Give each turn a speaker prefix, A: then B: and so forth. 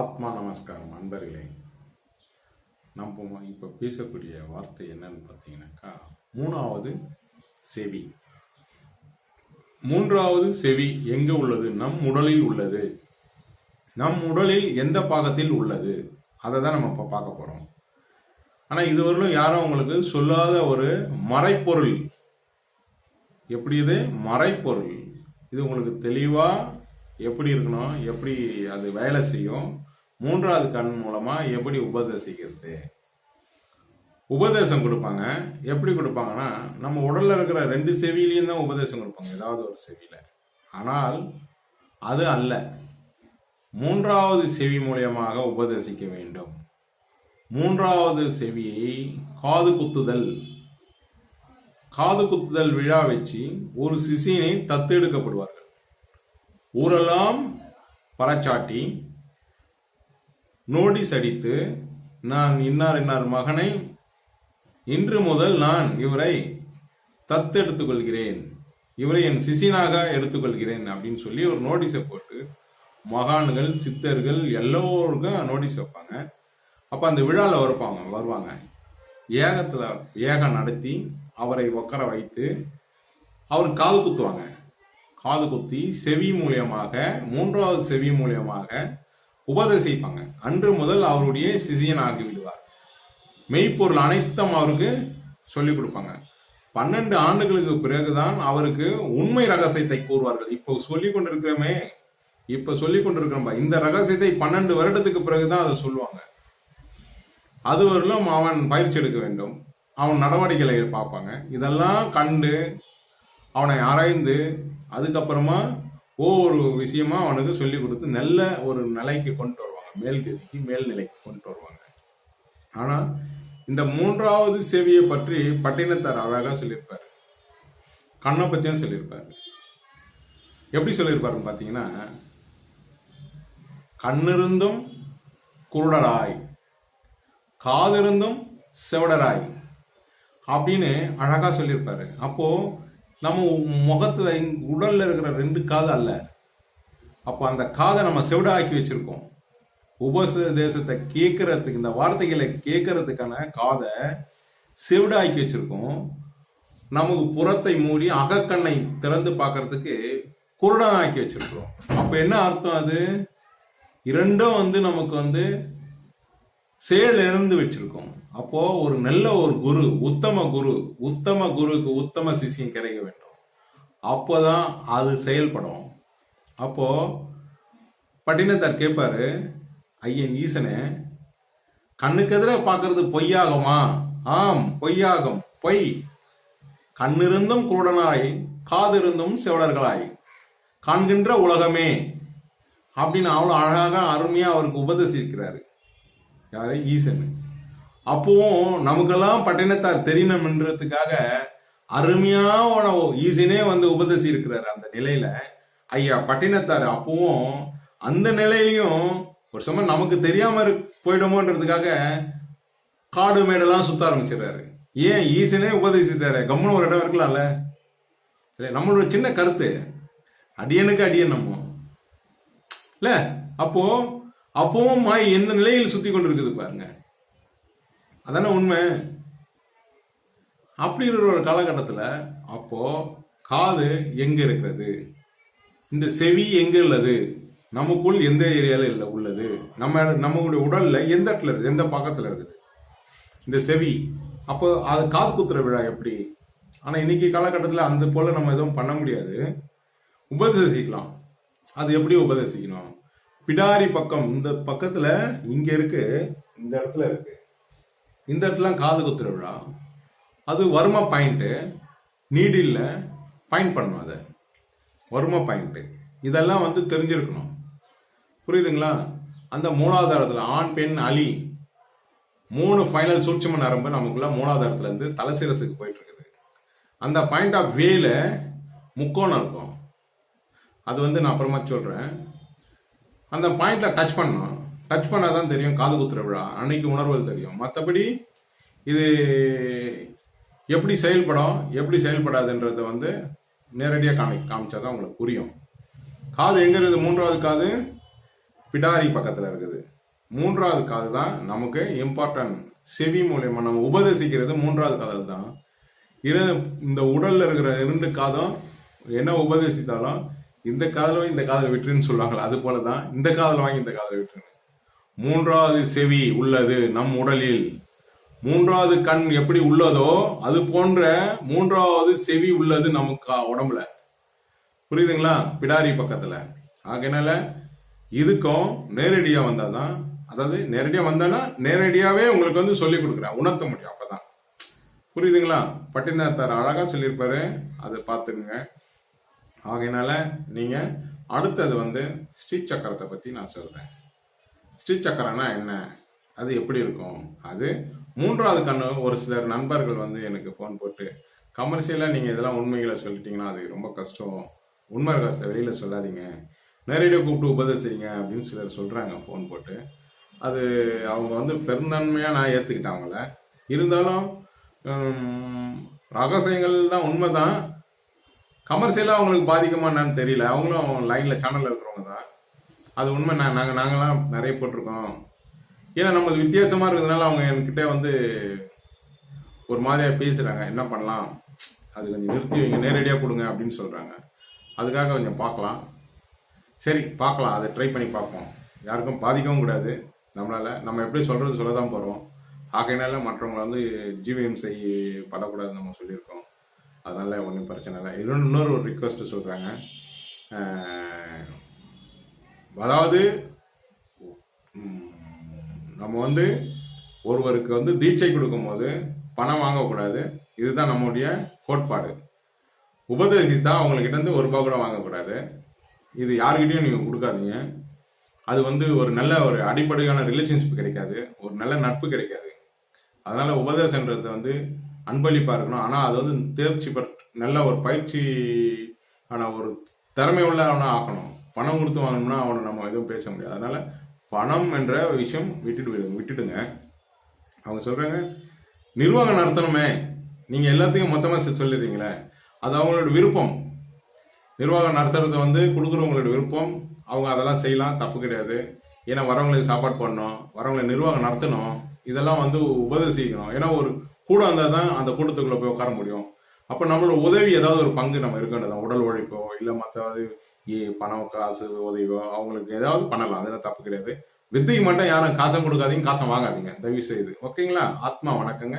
A: ஆத்மா நமஸ்காரம் அன்பர்களே நம்ம இப்போ பேசக்கூடிய வார்த்தை என்னன்னு பார்த்தீங்கன்னாக்கா மூணாவது செவி. மூன்றாவது செவி எங்க உள்ளது? நம் உடலில் உள்ளது. நம் உடலில் எந்த பாகத்தில் உள்ளது? அதை தான் நம்ம இப்போ பார்க்க போறோம். ஆனால் இதுவரையிலும் யாரும் உங்களுக்கு சொல்லாத ஒரு மறைப்பொருள் எப்படி இது? மறைப்பொருள் இது உங்களுக்கு தெளிவாக எப்படி இருக்கணும் எப்படி அது வேலை செய்யும் மூன்றாவது கண் மூலமா எப்படி உபதேசிக்கிறது? உபதேசம் கொடுப்பாங்க. எப்படி கொடுப்பாங்கன்னா நம்ம உடல்ல இருக்கிற ரெண்டு செவிலையும் தான் உபதேசம் கொடுப்பாங்க ஏதாவது ஒரு செவியில. ஆனால் அது அல்ல. மூன்றாவது செவி மூலியமாக உபதேசிக்க வேண்டும். மூன்றாவது செவியை காது குத்துதல். காது குத்துதல் விழா வச்சு ஒரு சிசியனை தத்தெடுக்கப்படுவார் ஊரெல்லாம் பறைச்சாட்டி நோட்டீஸ் அடித்து நான் இன்னார் இன்னார் மகனை இன்று முதல் நான் இவரை தத்தெடுத்துக் கொள்கிறேன் இவரை என் சிசியனாக எடுத்துக்கொள்கிறேன். அப்படின்னு சொல்லி ஒரு நோட்டீஸை போட்டு மகான்கள் சித்தர்கள் எல்லோருக்கும் நோட்டீஸ் வைப்பாங்க. அப்போ அந்த விழாவில் வருப்பாங்க வருவாங்க. ஏகத்தில் ஏகம் நடத்தி அவரை உட்கார வைத்து அவர் காது குத்துவாங்க. காது குத்தி செவி மூலியமாக மூன்றாவது செவி மூலியமாக உபதேசிப்பாங்க. அன்று முதல் அவருடைய சிசியன் ஆகிவிடுவார். மெய்ப்பொருள் அனைத்தும் அவருக்கு சொல்லிக் கொடுப்பாங்க. பன்னெண்டு ஆண்டுகளுக்கு பிறகுதான் அவருக்கு உண்மை ரகசியத்தை கூறுவார்கள். இப்போ சொல்லி கொண்டிருக்கிறோமே இப்ப சொல்லி கொண்டிருக்கிறோம் இந்த ரகசியத்தை பன்னெண்டு வருடத்துக்கு பிறகுதான் அதை சொல்லுவாங்க. அதுவரையிலும் அவன் பயிற்சி எடுக்க வேண்டும். அவன் நடவடிக்கைகளை பார்ப்பாங்க. இதெல்லாம் கண்டு அவனை ஆராய்ந்து அதுக்கப்புறமா ஒவ்வொரு விஷயமா அவனுக்கு சொல்லி கொடுத்து நல்ல ஒரு நிலைக்கு கொண்டு வருவாங்க. மேல்கதிக்கு மேல்நிலைக்கு கொண்டு வருவாங்க. ஆனா இந்த மூன்றாவது செவியை பற்றி பட்டினத்தார் அழகா சொல்லியிருப்பாரு. கண்ணை பற்றியும் சொல்லியிருப்பாரு. எப்படி சொல்லியிருப்பாருன்னு பார்த்தீங்கன்னா கண்ணிருந்தும் குருடராய் காதிருந்தும் செவடராய் அப்படின்னு அழகா சொல்லியிருப்பாரு. அப்போ நம்ம முகத்துல உடல்ல இருக்கிற ரெண்டு காது அல்ல. அப்போ அந்த காதை நம்ம செவிடாக்கி வச்சிருக்கோம். உபதேசத்தை கேட்கறதுக்கு இந்த வார்த்தைகளை கேட்கறதுக்கான காதை செவிடாக்கி வச்சிருக்கோம். நமக்கு புறத்தை மூடி அகக்கண்ணை திறந்து பார்க்கறதுக்கு குருடனாக்கி வச்சிருக்கிறோம். அப்போ என்ன அர்த்தம் அது? இரண்டும் வந்து நமக்கு வந்து செயல் இருந்து வச்சிருக்கோம். அப்போ ஒரு நல்ல ஒரு குரு உத்தம குரு உத்தம குருக்கு உத்தம சிஷியம் கிடைக்க வேண்டும். அப்போதான் அது செயல்படும். அப்போ பட்டினத்தார் கேட்பாரு ஐயன் ஈசனே கண்ணுக்கு எதிராக பார்க்கறது பொய்யாகுமா? ஆம் பொய்யாகும். பொய். கண்ணிருந்தும் குருடனாய் காதிருந்தும் செவடர்களாய் காண்கின்ற உலகமே. அப்படின்னு அவ்வளோ அழகாக அருமையாக அவருக்கு உபதேசிக்கிறாரு. யாரு? ஈசன். அப்பவும் நமக்கெல்லாம் பட்டினத்தார் தெரியணும்ன்றதுக்காக அருமையான ஈசினே வந்து உபதேசி இருக்கிறாரு அந்த நிலையில. ஐயா பட்டினத்தார் அப்பவும் அந்த நிலையிலையும் ஒரு சமயம் நமக்கு தெரியாம போயிடுமோன்றதுக்காக காடு மேடெல்லாம் சுத்த ஆரம்பிச்சிடுறாரு. ஏன் ஈசனே உபதேசித்தாரு? கம்முன்னு ஒரு இடம் இருக்கலாம்ல. சரி, நம்மளோட சின்ன கருத்து. அடியனுக்கு அடியன் நம்ம. இல்ல அப்போ அப்பவும் மாய் எந்த நிலையில் சுத்தி கொண்டிருக்குது பாருங்க. அதானே உண்மை? அப்படி இருக்கிற ஒரு காலகட்டத்தில் அப்போ காது எங்க இருக்கிறது? இந்த செவி எங்க உள்ளது? நமக்குள் எந்த ஏரியால இல்லை உள்ளது. நம்ம நம்மளுடைய உடல்ல எந்த இடத்துல இருக்குது? எந்த பக்கத்துல இருக்குது? இந்த செவி. அப்போ அது காது குத்துற விழா எப்படி? ஆனா இன்னைக்கு காலகட்டத்தில் அந்த போல நம்ம எதுவும் பண்ண முடியாது. உபதேசிக்கலாம். அது எப்படி உபதேசிக்கணும்? பிடாரி பக்கம் இந்த பக்கத்துல இங்க இருக்கு இந்த இடத்துல இருக்கு. இந்த இடத்துல காது குத்துற விழா. அது வரும பாயிண்ட்டு நீடில்ல பாயிண்ட் பண்ணும் அதை. வரும பாயிண்ட்டு இதெல்லாம் வந்து தெரிஞ்சிருக்கணும். புரியுதுங்களா? அந்த மூலாதாரத்தில் ஆண் பெண் அலி மூணு ஃபைனல் சூட்சம நரம்பு நமக்குள்ள மூலாதாரத்துல இருந்து தலைசிரசுக்கு போயிட்டு இருக்குது அந்த பாயிண்ட் ஆஃப் வேல முக்கோணம் இருக்கும். அது வந்து நான் அப்புறமா சொல்றேன். அந்த பாயிண்ட்ல டச் பண்ணணும். டச் பண்ணாதான் தெரியும் காது குத்துற விழா. அன்னைக்கு உணர்வுகள் தெரியும். மற்றபடி இது எப்படி செயல்படும் எப்படி செயல்படாதுன்றத வந்து நேரடியாக காமி காமிச்சாதான் உங்களுக்கு புரியும். காது எங்கே இருக்குது? மூன்றாவது காது பிடாரி பக்கத்தில் இருக்குது. மூன்றாவது காது தான் நமக்கு இம்பார்ட்டன்ட் செவி மூலயமா நம்ம உபதேசிக்கிறது மூன்றாவது காதல் தான். இரு இந்த உடலில் இருக்கிற இரண்டு காதும் என்ன உபதேசித்தாலும் இந்த காதலும் வாங்கி இந்த காதலை விட்டுருன்னு சொல்லுவாங்களா அது போல தான் இந்த காதல் வாங்கி இந்த காதலை விட்டுருங்க. மூன்றாவது செவி உள்ளது நம் உடலில். மூன்றாவது கண் எப்படி உள்ளதோ அது போன்ற மூன்றாவது செவி உள்ளது நமக்கு உடம்புல. புரியுதுங்களா? பிடாரி பக்கத்துல. ஆகையினால இதுக்கும் நேரடியா வந்தாதான் அதாவது நேரடியா வந்தானா நேரடியாவே உங்களுக்கு வந்து சொல்லி கொடுக்குறேன். உணர்த்த முடியும் அப்பதான். புரியுதுங்களா? பட்டினத்தார் அழகா சொல்லியிருப்பாரு. அதை பார்த்துக்குங்க. ஆகையினால நீங்க அடுத்தது வந்து ஸ்ரீ சக்கரத்தை பத்தி நான் சொல்றேன். ஸ்ரீசக்கரம்னா என்ன? அது எப்படி இருக்கும்? அது மூன்றாவது கண்ணு ஒரு சிலர் நண்பர்கள் வந்து எனக்கு ஃபோன் போட்டு கமர்ஷியலாக நீங்கள் இதெல்லாம் உண்மைகளை சொல்லிட்டீங்கன்னா அது ரொம்ப கஷ்டம். உண்மை கஷ்டத்தை வெளியில் சொல்லாதீங்க. நேரடியாக கூப்பிட்டு உபதேசிங்க அப்படின்னு சிலர் சொல்கிறாங்க ஃபோன் போட்டு. அது அவங்க வந்து பெருந்தன்மையாக நான் ஏற்றுக்கிட்டேன் அவங்கள. இருந்தாலும் ரகசியங்கள் தான் உண்மை தான் கமர்ஷியலாக அவங்களுக்கு பாதிக்குமா என்னன்னு தெரியல. அவங்களும் லைனில் சேனலில் இருக்கிறவங்க தான். அது உண்மை நான் நாங்கள் நாங்களாம் நிறைய போட்டிருக்கோம். ஏன்னா நம்ம வித்தியாசமாக இருக்கிறதுனால அவங்க என்கிட்ட வந்து ஒரு மாதிரியாக பேசுகிறாங்க என்ன பண்ணலாம்? அது கொஞ்சம் நிறுத்தி வைங்க நேரடியாக கொடுங்க அப்படின்னு சொல்கிறாங்க அதுக்காக கொஞ்சம் பார்க்கலாம். சரி பார்க்கலாம். அதை ட்ரை பண்ணி பார்ப்போம். யாருக்கும் பாதிக்கவும் கூடாது. நம்மளால் நம்ம எப்படி சொல்கிறது சொல்ல தான் போகிறோம் ஆகையினால மற்றவங்களை வந்து ஜீவியம் செய் படக்கூடாதுன்னு நம்ம சொல்லியிருக்கோம். அதனால் ஒன்றும் பிரச்சனை இல்லை. இன்னொன்று இன்னொரு ஒரு சொல்கிறாங்க அதாவது நம்ம வந்து ஒருவருக்கு வந்து தீட்சை கொடுக்கும்போது பணம் வாங்கக்கூடாது. இதுதான் நம்முடைய கோட்பாடு. உபதேசித்தா அவங்கக்கிட்ட இருந்து ஒரு ரூபா கூட வாங்கக்கூடாது. இது யாருக்கிட்டையும் நீங்கள் கொடுக்காதீங்க. அது வந்து ஒரு நல்ல ஒரு அடிப்படையான ரிலேஷன்ஷிப் கிடைக்காது. ஒரு நல்ல நட்பு கிடைக்காது. அதனால உபதேசன்றது வந்து அன்பளிப்பாக இருக்கணும். ஆனால் அது வந்து தேர்ச்சி பெற் நல்ல ஒரு பயிற்சி ஆனால் ஒரு திறமை உள்ளவனா ஆக்கணும். பணம் கொடுத்து வாங்கணும்னா அவனை நம்ம எதுவும் பேச முடியாது. அதனால பணம் என்ற விஷயம் விட்டுட்டு விடுங்க விட்டுடுங்க. அவங்க சொல்றாங்க நிர்வாகம் நடத்தணுமே. நீங்க எல்லாத்தையும் மொத்தமா சொல்லிடுறீங்களே. அது அவங்களோட விருப்பம். நிர்வாகம் நடத்துறது வந்து கொடுக்குறவங்களோட விருப்பம். அவங்க அதெல்லாம் செய்யலாம் தப்பு கிடையாது. ஏன்னா வரவங்களுக்கு சாப்பாடு பண்ணணும் வரவங்களை நிர்வாகம் நடத்தணும். இதெல்லாம் வந்து உபதேசிக்கணும். ஏன்னா ஒரு கூடம் இருந்தால் தான் அந்த கூட்டத்துக்குள்ளே போய் உட்கார முடியும். அப்போ நம்மளோட உதவி ஏதாவது ஒரு பங்கு நம்ம இருக்க வேண்டியதான் உடல் உழைப்போ இல்லை மற்ற பணம் காசு உதவியோ அவங்களுக்கு ஏதாவது பண்ணலாம். அதெல்லாம் தப்பு கிடையாது. வித்தைக்கு மட்டும் யாரும் காசம் கொடுக்காதீங்க காசம் வாங்காதீங்க. தயவு செய்து ஓகேங்களா? ஆத்மா வணக்கங்க.